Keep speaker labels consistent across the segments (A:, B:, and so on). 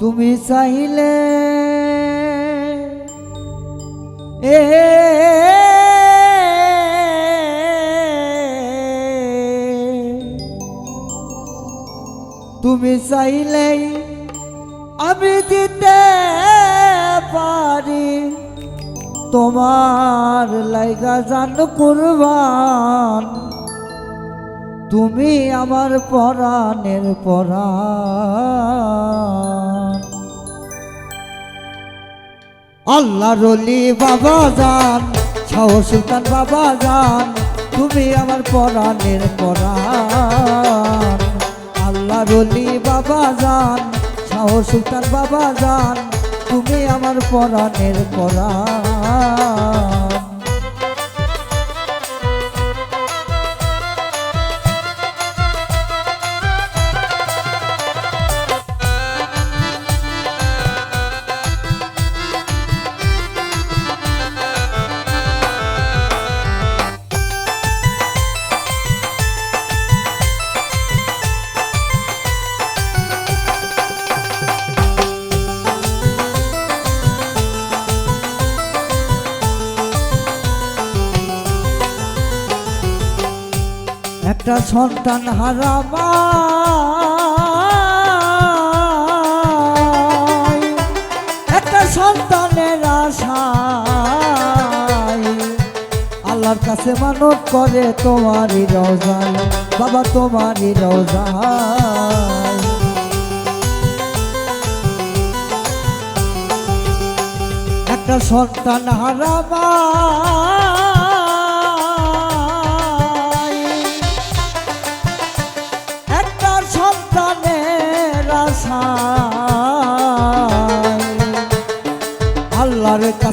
A: তুমি চাইলে এ তুমি চাইলেই আমি দিতে পারি। তোমার লাইগা জান কুরবান। তুমি আমার পরাণের পরাণ। আল্লাহ রলি বাবা যান শাহ সুলতান বাবা যান তুমি আমার পরাণের পরাণ। আল্লাহ রলি বাবা যান শাহ সুলতান বাবা যান তুমি আমার পরাণের পরাণ। একটা সন্তান হারামা একটা সন্তানের আশায় আল্লাহর কাছে মানত করে তোমারই রোজায়। বাবা, তোমারই রোজায়। একটা সন্তান হারামা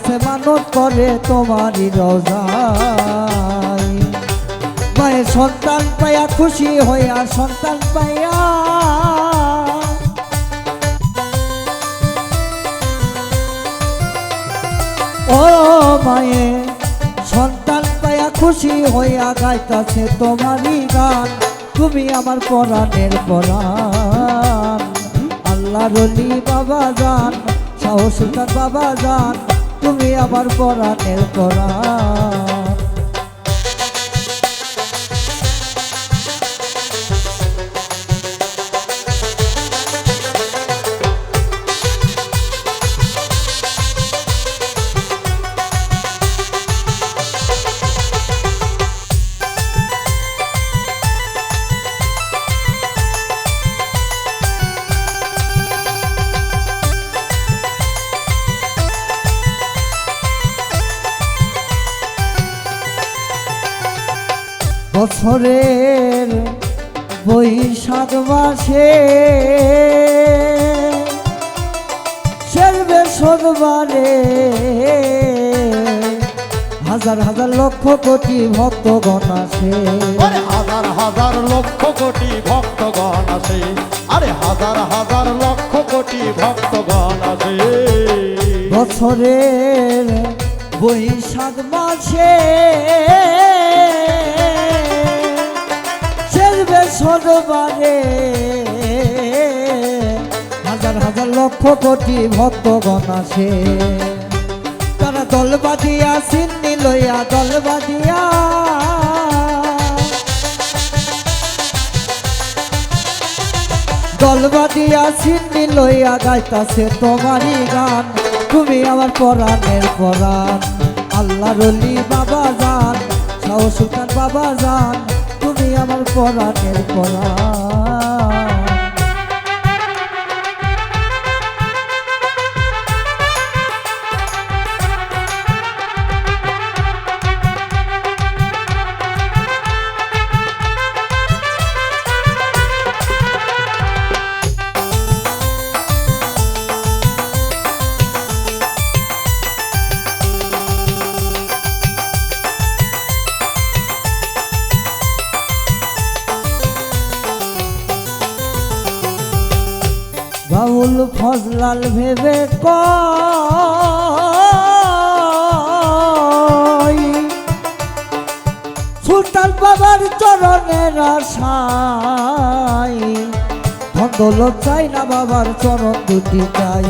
A: কাছে মানত করে তোমারই রোজায়। মায়ের সন্তান পাইয়া খুশি হইয়া সন্তান পাইয়া ও মায়ে, সন্তান পাইয়া খুশি হইয়া গাইতাছে তোমারই গান। তুমি আমার পরাণের পরাণ। আল্লাহ রলি বাবা যান সুলতান বাবা যান তুমি আমার পরাণের পরাণ বছরের বৈশাখ মাসে সেরবে সোমবারে হাজার হাজার লক্ষ কোটি ভক্তগণ আসে
B: আরে হাজার হাজার লক্ষ কোটি ভক্তগণ আছে। আরে হাজার হাজার লক্ষ কোটি ভক্তগণ আছে।
A: বছরের বৈশাখ মাসে সোমবারে হাজার হাজার লক্ষ কোটি ভক্তগণ আসে। তারা দল বাঁধিয়া সিন্নি লইয়া দল বাঁধিয়া দল বাঁধিয়া সিন্নি লইয়া গাইতাছে তোমারই গান। তুমি আমার পরাণের পরাণ। আল্লাহ রলি বাবা যান শাহ সুলতান বাবা যান পরাণের পরাণ। বাউল ফজলাল ভেবে সুলতান সুলতান বাবার চরণের আশাই ধন্দল চাই না বাবার চরণ দুটি চাই।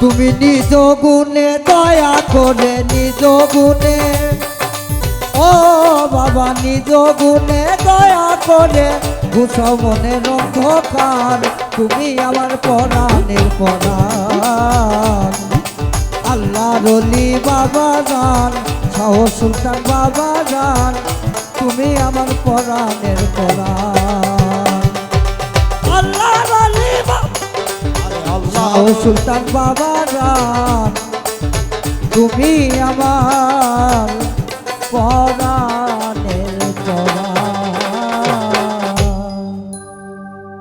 A: তুমি নিজ গুণে দয়া করে নিজ গুণে, ও বাবা, নিজ গুণে দয়া করে গুছাও মনের অন্ধকার তুমি আমার পরাণের পরাণ। আল্লাহ রলি বাবা জান, শাহ সুলতান বাবা জান, তুমি আমার পরাণের পরাণ। আল্লাহ রলি শাহ সুলতান বাবা জান, তুমি আমার পরাণ।